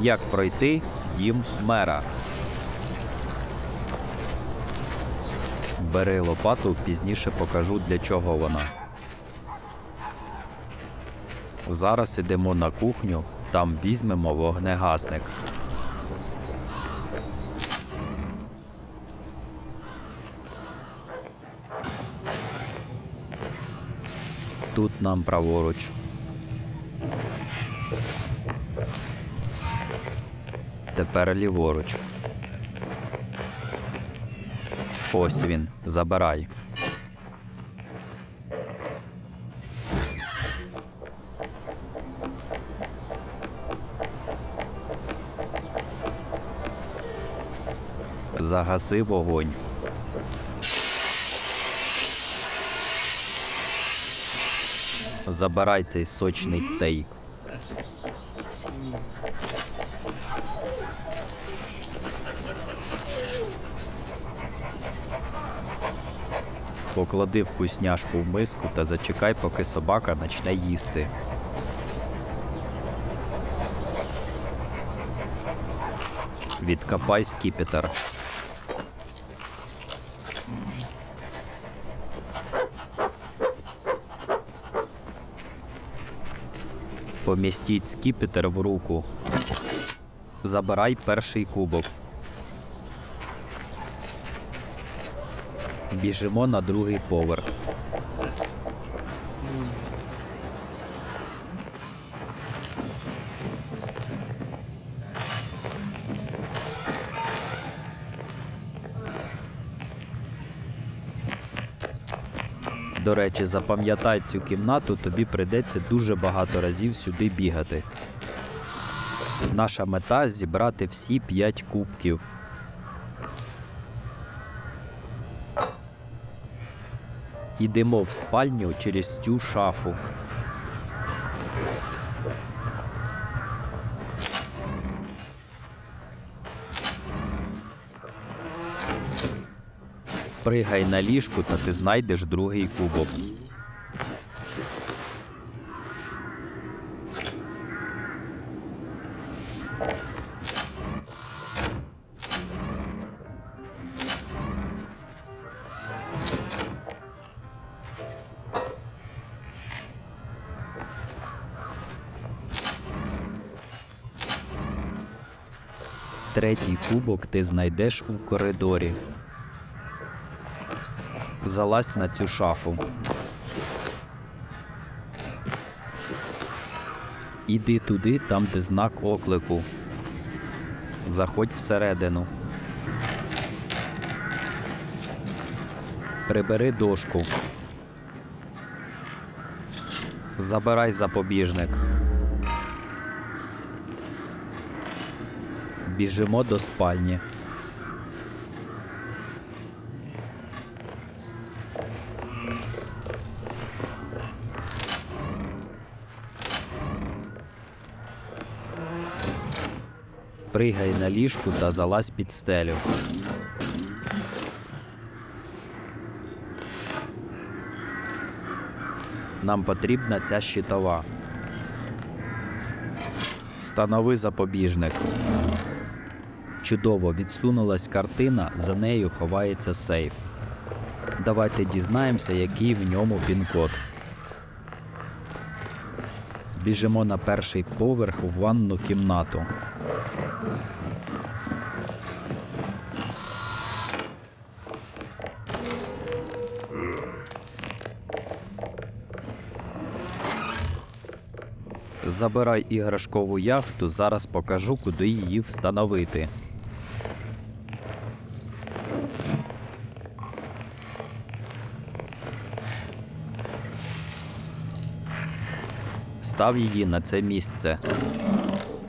Як пройти дім мера? Бери лопату, пізніше покажу для чого вона. Зараз ідемо на кухню, там візьмемо вогнегасник. Тут нам праворуч. Тепер ліворуч. Ось він, забирай. Загаси вогонь. Забирай цей сочний стейк. Поклади вкусняшку в миску та зачекай, поки собака почне їсти. Відкопай скіпетр. Помістіть скіпетр в руку. Забирай перший кубок. Біжимо на другий поверх. До речі, запам'ятай цю кімнату, тобі прийдеться дуже багато разів сюди бігати. Наша мета зібрати всі 5 кубків. Ідемо в спальню через цю шафу. Пригай на ліжку, та ти знайдеш другий кубок. Третій кубок ти знайдеш у коридорі. Залазь на цю шафу. Іди туди, там, де знак оклику. Заходь всередину. Прибери дошку. Забирай запобіжник. Біжимо до спальні. Пригай на ліжку та залазь під стелю. Нам потрібна ця щитова. Станови запобіжник. Чудово відсунулась картина, за нею ховається сейф. Давайте дізнаємося, який в ньому пін-код. Біжимо на перший поверх у ванну кімнату. Забирай іграшкову яхту, зараз покажу, куди її встановити. Став її на це місце.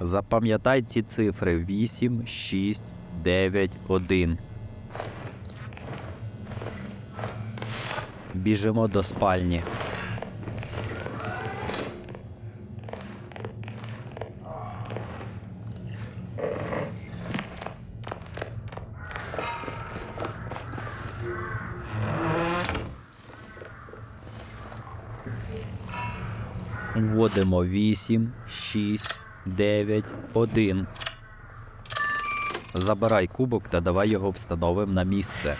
Запам'ятай ці цифри 8, 6, 9, 1. Біжимо до спальні. Вводимо 8, 6, 9, 1. Забирай кубок та давай його встановимо на місце.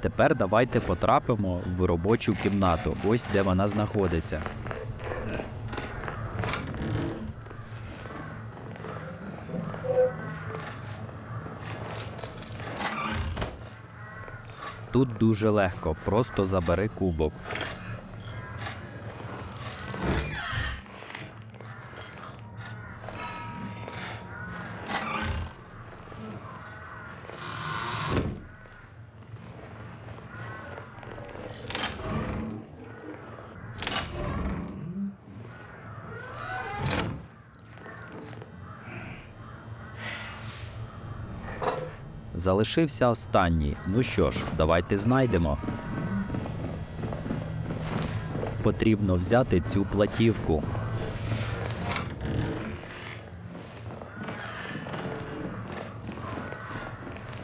Тепер давайте потрапимо в робочу кімнату, ось де вона знаходиться. Тут дуже легко, просто забери кубок. Залишився останній. Ну що ж, давайте знайдемо. Потрібно взяти цю платівку.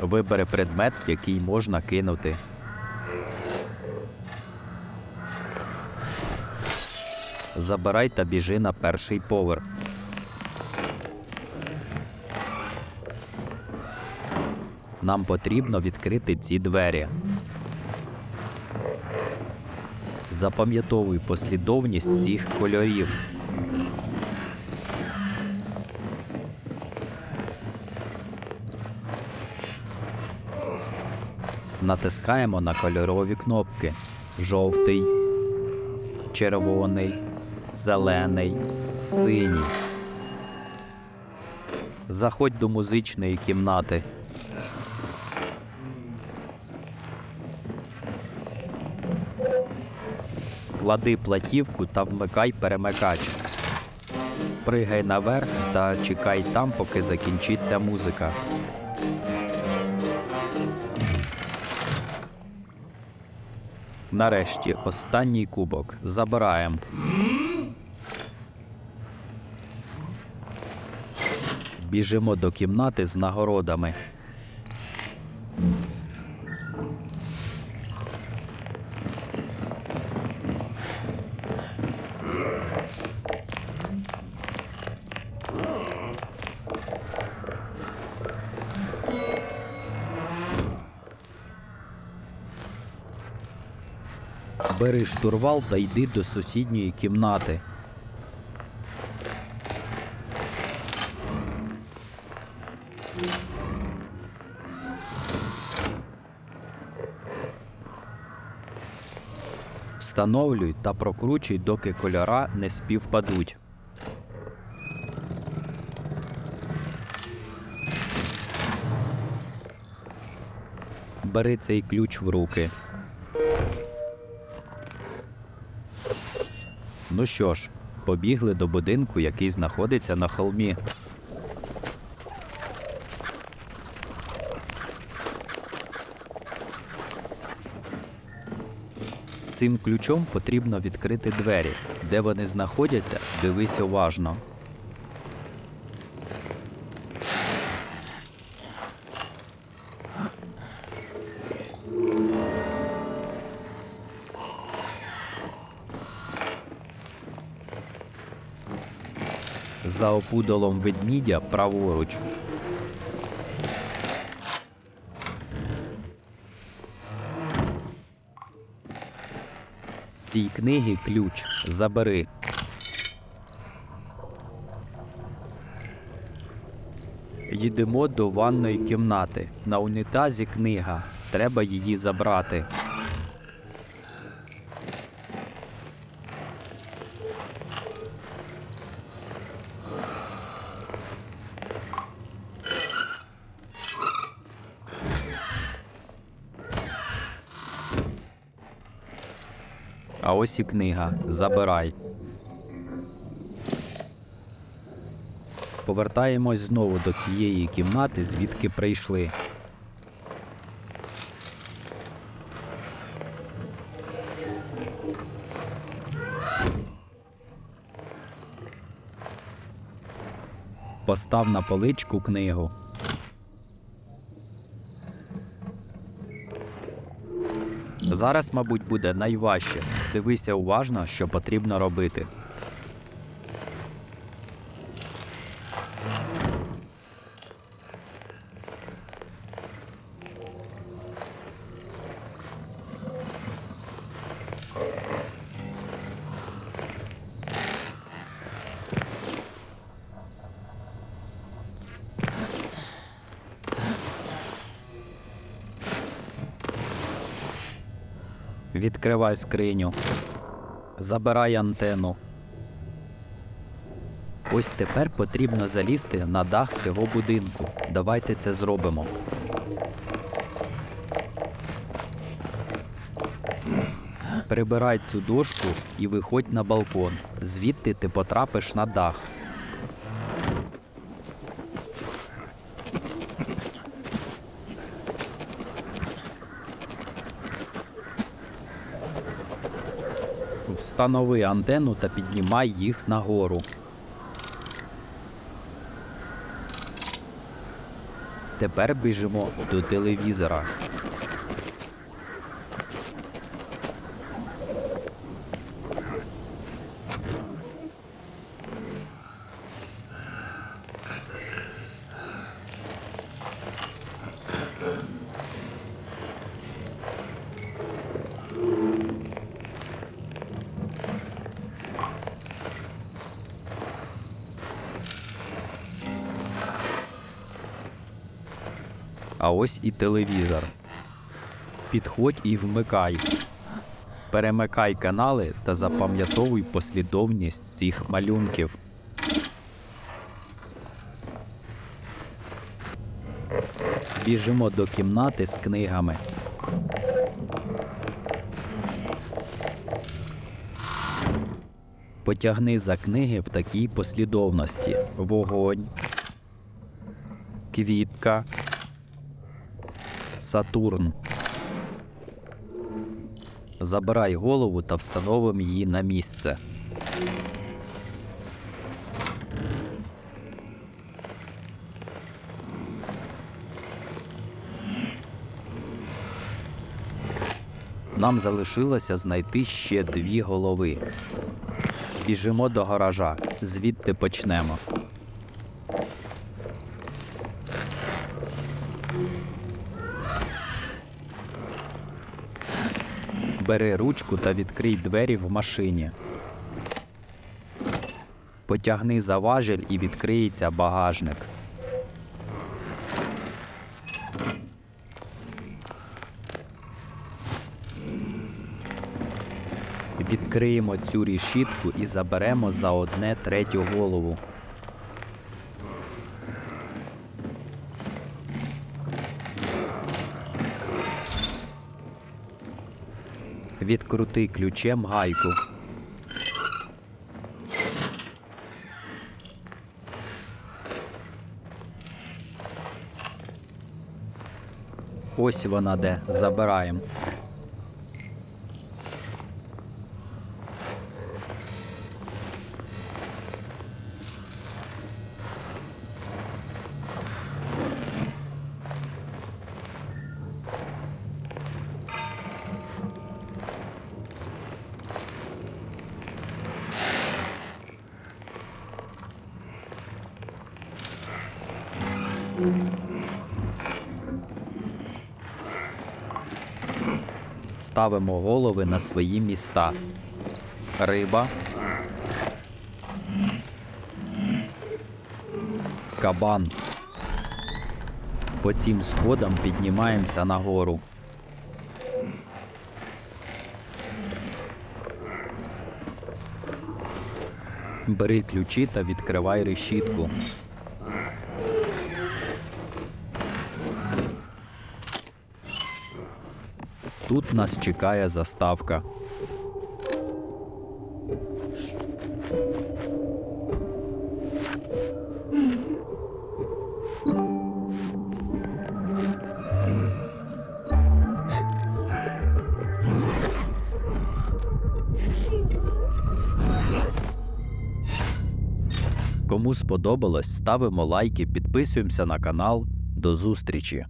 Вибери предмет, який можна кинути. Забирай та біжи на перший поверх. Нам потрібно відкрити ці двері. Запам'ятовуй послідовність цих кольорів. Натискаємо на кольорові кнопки: жовтий, червоний, зелений, синій. Заходь до музичної кімнати. Клади платівку та вмикай перемикач. Пригай наверх та чекай там, поки закінчиться музика. Нарешті останній кубок. Забираємо. Біжимо до кімнати з нагородами. Бери штурвал та йди до сусідньої кімнати. Встановлюй та прокручуй, доки кольора не співпадуть. Бери цей ключ в руки. Ну що ж, побігли до будинку, який знаходиться на холмі. Цим ключом потрібно відкрити двері. Де вони знаходяться, дивись уважно. За опудолом ведмідя праворуч. Цій книгі ключ. Забери. Їдемо до ванної кімнати. На унітазі книга. Треба її забрати. А ось і книга. Забирай. Повертаємось знову до тієї кімнати, звідки прийшли. Постав на поличку книгу. Зараз, мабуть, буде найважче. Дивися уважно, що потрібно робити. Відкривай скриню. Забирай антенну. Ось тепер потрібно залізти на дах цього будинку. Давайте це зробимо. Прибирай цю дошку і виходь на балкон. Звідти ти потрапиш на дах. Встанови антенну та піднімай їх нагору. Тепер біжимо до телевізора. А ось і телевізор. Підходь і вмикай. Перемикай канали та запам'ятовуй послідовність цих малюнків. Біжимо до кімнати з книгами. Потягни за книги в такій послідовності: вогонь, квітка, Сатурн. Забирай голову та встановимо її на місце. Нам залишилося знайти ще дві голови. Біжимо до гаража, звідти почнемо. Бери ручку та відкрий двері в машині. Потягни за важіль і відкриється багажник. Відкриємо цю рішітку і заберемо за одне третю голову. Відкрути ключем гайку. Ось вона де. Забираємо. Ставимо голови на свої міста. Риба. Кабан. По цим сходам піднімаємося нагору. Бери ключі та відкривай решітку. Тут нас чекає заставка. Кому сподобалось, ставимо лайки, підписуємося на канал. До зустрічі!